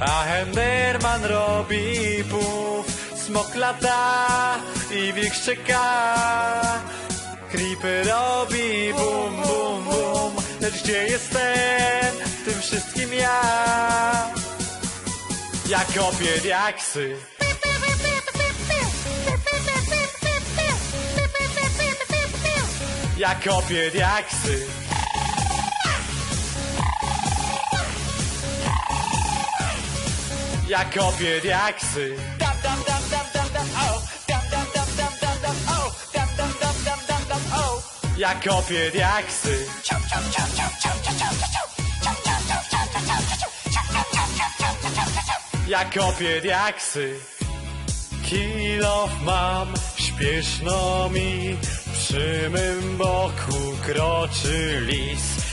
A Henderman robi puf, smok lata i wilk szczeka. Creeper robi bum, bum, bum, lecz gdzie jestem tym wszystkim ja? Ja kopię diaksy. Ja kopię diaksy. Ja kopię diaksy. Dam, dam, dam, dam, dam, dam, o. Dam, dam, dam, dam, dam, dam, o. Dam, dam, dam, dam, dam, dam, o. Ja kopię diaksy. Ja kopię diaksy. Kill off mam, śpieszno mi, przy mym boku kroczy lis.